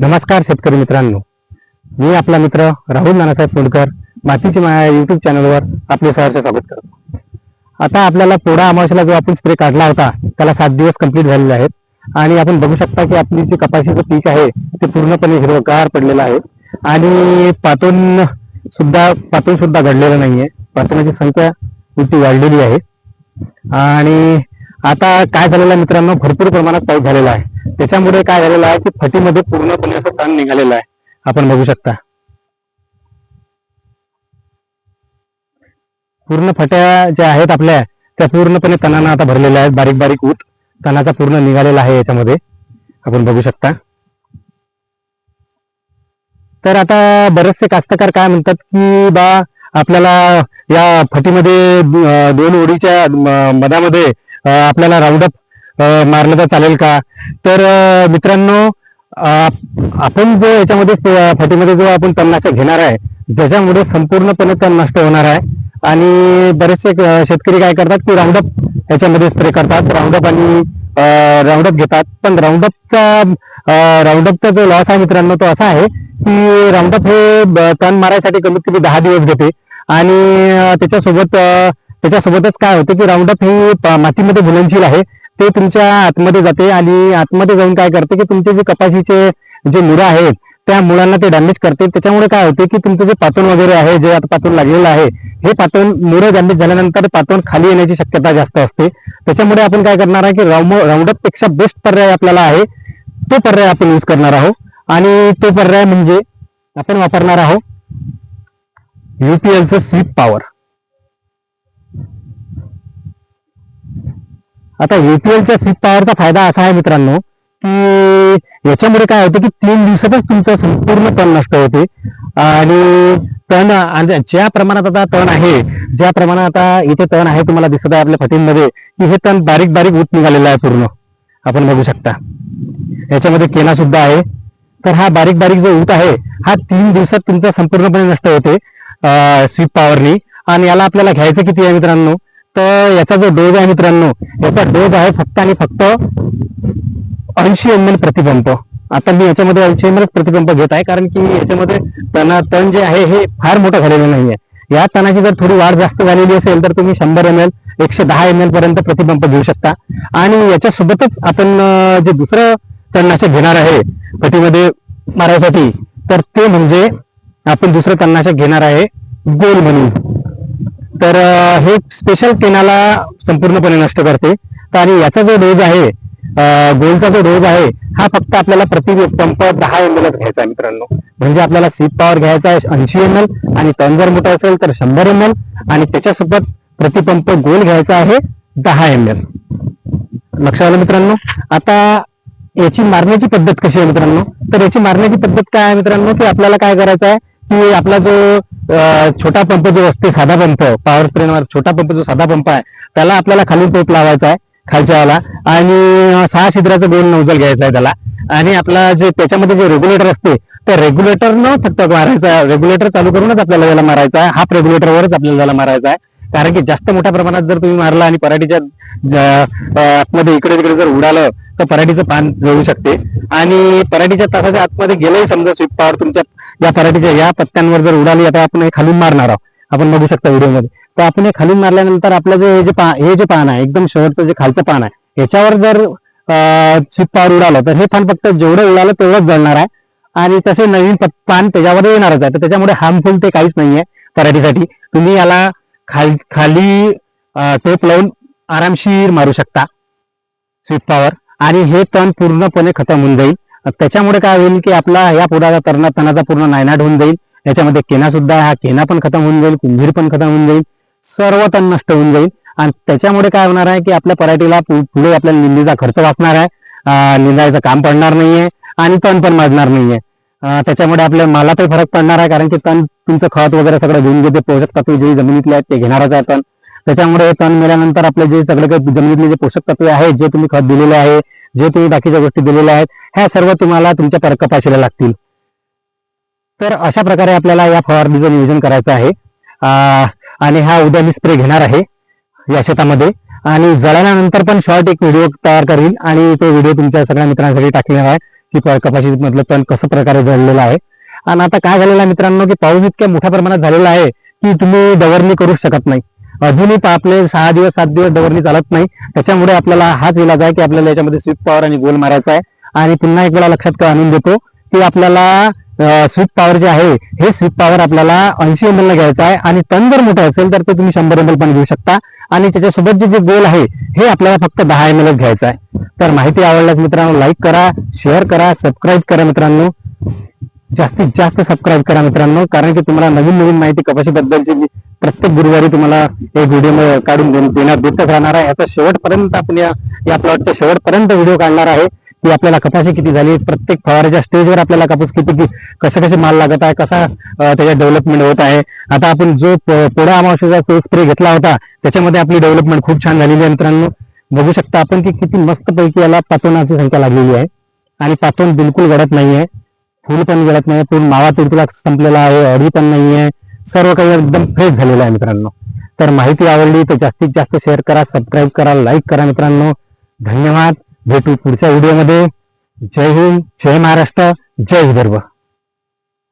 नमस्कार शेतकरी मित्रांनो. मी आपला मित्र राहुल नानासाहेब तोंडकर मातीची माया युट्यूब चॅनलवर आपले सहर्ष स्वागत करतो. आता आपल्याला पोडा अमावश्याला जो आपण स्प्रे काढला होता त्याला सात दिवस कंप्लीट झालेले आहेत. आणि आपण बघू शकता की आपली जी कपाशीचं पीक आहे ते पूर्णपणे हिरवगार पडलेलं आहे. आणि पातून सुद्धा पातून सुद्धा घडलेलं नाहीये. पातोनाची संख्या मोठी वाढलेली आहे. आणि आता काय झालेलं आहे मित्रांनो भरपूर प्रमाणात पाऊस झालेला आहे. त्याच्यामुळे काय झालेलं आहे की फटीमध्ये पूर्णपणे असं तण निघालेलं आहे. आपण बघू शकता. पूर्ण फट्या ज्या आहेत आपल्या त्या पूर्णपणे तणानं आता भरलेल्या आहेत. बारीक बारीक ऊत तणाचा पूर्ण निघालेला आहे याच्यामध्ये. आपण बघू शकता. तर आता बरेचसे कास्तकार काय म्हणतात की बा आपल्याला या फटीमध्ये दोन ओढीच्या मधामध्ये आपल्याला राऊंडअप मारलं तर चालेल का? तर मित्रांनो आपण जो याच्यामध्ये फटीमध्ये जो आपण तणनाशक घेणार आहे ज्याच्यामुळे संपूर्णपणे तण नष्ट होणार आहे. आणि बरेचसे शेतकरी काय करतात की राऊंडअप याच्यामध्ये स्प्रे करतात. राऊंडअप आणि राऊंडअप घेतात. पण राऊंडअपचा राऊंडअपचा जो लॉस आहे मित्रांनो तो असा आहे की राऊंडअप हे तण मारायसाठी कमीत कमी दहा दिवस घेते. आणि त्याच्यासोबत त्याच्यासोबतच काय होते की राऊंडअप हे मातीमध्ये घुलनशील आहे. ते तुमच्या आतमध्ये जाते आणि आतमध्ये जाऊन काय करते की तुमचे जे कपाशीचे जे मुळं आहेत त्या मुळांना ते डॅमेज करते. त्याच्यामुळे काय होते की तुमचं जे पातळ वगैरे आहे जे आता पातळ लागलेलं आहे हे पातळ मुळं डॅमेज झाल्यानंतर पातळ खाली येण्याची शक्यता जास्त असते. त्याच्यामुळे आपण काय करणार आहे की राऊंडअपपेक्षा बेस्ट पर्याय आपल्याला आहे तो पर्याय आपण यूज करणार आहोत. आणि तो पर्याय म्हणजे आपण वापरणार आहोत युपीएलचं स्वीप पॉवर आता एपीएलच्या स्वीप पॉवरचा फायदा असा आहे मित्रांनो की याच्यामुळे काय होतं की तीन दिवसातच तुमचं संपूर्ण तण नष्ट होते. आणि तण आणि ज्या प्रमाणात आता तण आहे ज्या प्रमाणात आता इथे तण आहे तुम्हाला दिसत आहे आपल्या फटींमध्ये की हे तण बारीक बारीक उत निघालेलं आहे पूर्ण. आपण बघू शकता. याच्यामध्ये केना सुद्धा आहे. तर हा बारीक बारीक जो ऊत आहे हा तीन दिवसात तुमचा संपूर्णपणे नष्ट होते स्वीप पॉवरनी आणि याला आपल्याला घ्यायचं किती आहे मित्रांनो? याचा जो डोज आहे मित्रांनो याचा डोज आहे फक्त आणि फक्त ऐंशी एम एल प्रतिपंप. आता मी याच्यामध्ये ऐंशी एम एल प्रतिपंप घेत आहे कारण की याच्यामध्ये तणा तण जे आहे हे फार मोठं झालेलं नाहीये. या तणाची जर थोडी वाढ जास्त झालेली असेल तर तुम्ही शंभर एम एल एकशे दहा एम एल पर्यंत प्रतिपंप घेऊ शकता. आणि याच्यासोबतच आपण जे दुसरं तणनाशक घेणार आहे पटीमध्ये मारायसाठी तर ते म्हणजे आपण दुसरं तणनाशक घेणार आहे गोल म्हणून. तर हे स्पेशल केनाला संपूर्णपणे नष्ट करते. तर आणि याचा जो डोज आहे गोलचा जो डोज आहे हा फक्त आपल्याला प्रति पंप दहा एम एलच घ्यायचा आहे मित्रांनो. म्हणजे आपल्याला सीप पॉवर घ्यायचा आहे ऐंशी एम एल आणि टन जर मोठा असेल तर शंभर एम एल आणि त्याच्यासोबत प्रतिपंप गोल घ्यायचा आहे दहा एम एल लक्षात आलं मित्रांनो? आता याची मारण्याची पद्धत कशी आहे मित्रांनो? तर याची मारण्याची पद्धत काय आहे मित्रांनो? की आपल्याला काय करायचं आहे? की आपला जो छोटा पंप जो असते साधा पंप पॉवर स्प्रेनवर छोटा पंप जो साधा पंप आहे त्याला आपल्याला खाली टेप लावायचा आहे खालच्या वाला आणि सहा छिद्राचं गोल नौजल घ्यायचा आहे त्याला. आणि आपला जे त्याच्यामध्ये जे रेग्युलेटर असते त्या न फक्त मारायचा रेग्युलेटर चालू करूनच आपल्याला त्याला मारायचा आहे. हाफ रेग्युलेटरवरच आपल्याला त्याला मारायचा आहे. कारण की जास्त मोठ्या प्रमाणात जर तुम्ही मारला आणि पराठीच्या आतमध्ये इकडे तिकडे जर उडालं तर पराठीचं पान जळू शकते. आणि पराठीच्या तासाच्या आतमध्ये गेलंही समजा स्वीप पॉवर तुमच्या या पराठीच्या या पत्त्यांवर जर उडाली आता आपण हे खालून मारणार आहोत. आपण बघू शकता व्हिडिओमध्ये. तर आपण हे खालून मारल्यानंतर आपलं जे हे जे पा हे जे पान आहे एकदम शेवटचं जे खालचं पान आहे याच्यावर जर स्वीप पॉवर उडालं तर हे पान फक्त जेवढं उडालं तेवढंच जळणार आहे. आणि तसे नवीन पान त्याच्यावर येणारच आहे. तर त्याच्यामुळे हार्मफुल ते काहीच नाहीये पराठीसाठी. तुम्ही याला खाल खाली टोप लावून आरामशीर मारू शकता. स्वीप पॉवर आणि हे तण पूर्णपणे खतम होऊन जाईल. त्याच्यामुळे काय होईल की आपला या पुढाचा तरणा तणाचा पूर्ण नायनाट होऊन जाईल. याच्यामध्ये केना सुद्धा हा केना पण खतम होऊन जाईल कुंभीर पण खतम होऊन जाईल. सर्व तण नष्ट होऊन जाईल. आणि त्याच्यामुळे काय होणार आहे की आपल्या पराठीला पुढे आपल्याला निंदीचा खर्च वाचणार आहे. निंदायचं काम पडणार नाहीये आणि तण पण माजणार नाहीये. त्याच्यामुळे आपल्या मालातही फरक पडणार आहे कारण की तण तुमचं खत वगैरे सगळं घेऊन घेते पोषक तत्व जे जमिनीतले आहेत ते घेणारच आहे तण. त्याच्यामुळे तण मिळाल्यानंतर आपले जे सगळे काही जमिनीतले जे पोषक तत्वे आहेत जे तुम्ही खत दिलेले आहे जे तुम्ही बाकीच्या गोष्टी दिलेल्या आहेत ह्या सर्व तुम्हाला तुमच्या परकपाशीला लागतील. तर अशा प्रकारे आपल्याला या फवारणीचं नियोजन करायचं आहे. आणि हा उद्या मी स्प्रे घेणार आहे या शेतामध्ये. आणि जळाल्यानंतर पण शॉर्ट एक व्हिडिओ तयार करीन आणि तो व्हिडिओ तुमच्या सगळ्या मित्रांसाठी टाकणार आहे. की कपाशी मधलं तण कसं प्रकारे जळलेलं आहे? आणि आता काय झालेलं आहे मित्रांनो की पाऊस इतक्या मोठ्या प्रमाणात झालेला आहे की तुम्ही डवरणी करू शकत नाही. अजूनही आपले सहा दिवस सात दिवस डवरणी चालत नाही. त्याच्यामुळे आपल्याला हाच इलाज आहे की आपल्याला याच्यामध्ये स्वीप पॉवर आणि गोल मारायचा आहे. आणि पुन्हा एक वेळा लक्षात आणून देतो की आपल्याला स्वीप पॉवर जे आहे हे स्वीप पॉवर आपल्याला ऐंशी एम एल घ्यायचं आहे. आणि टन जर मोठं असेल तर ते तुम्ही शंभर एम एल पण घेऊ शकता. आणि त्याच्यासोबत जे जे गोल आहे हे आपल्याला फक्त दहा एम एलच घ्यायचं आहे. तर माहिती आवडल्यास मित्रांनो लाईक करा शेअर करा सबस्क्राईब करा मित्रांनो. जास्तीत जास्त सबस्क्राईब करा मित्रांनो कारण की तुम्हाला नवीन नवीन माहिती कपाशीबद्दलची प्रत्येक गुरुवारी तुम्हाला एक व्हिडिओ काढून देऊन देण्यात देतच राहणार आहे. याचा शेवटपर्यंत आपण या या प्लॉटच्या शेवटपर्यंत व्हिडिओ काढणार आहे. की आपल्याला कपाशी किती झाली प्रत्येक फवाराच्या स्टेजवर आपल्याला कापूस किती कि- कसे कसे माल लागत आहे कसा त्याच्या डेव्हलपमेंट होत आहे. आता आपण जो पोळा अमावशेचा तो स्प्रे घेतला होता त्याच्यामध्ये आपली डेव्हलपमेंट खूप छान झालेली आहे मित्रांनो. बघू शकता आपण की किती मस्त पैकी याला पातोनाची संख्या लागलेली आहे. आणि पातोन बिलकुल घडत नाहीये. फुल पण घडत नाही पूर्ण मावा तुडतुडा संपलेला आहे. अडी पण नाहीये. सर्व काही एकदम फ्रेश झालेलं आहे मित्रांनो. तर माहिती आवडली तर जास्तीत जास्त शेअर करा सबस्क्राईब करा लाईक करा मित्रांनो. धन्यवाद. भेटू पुढच्या व्हिडिओमध्ये. जय हिंद जय महाराष्ट्र जय विदर्भ.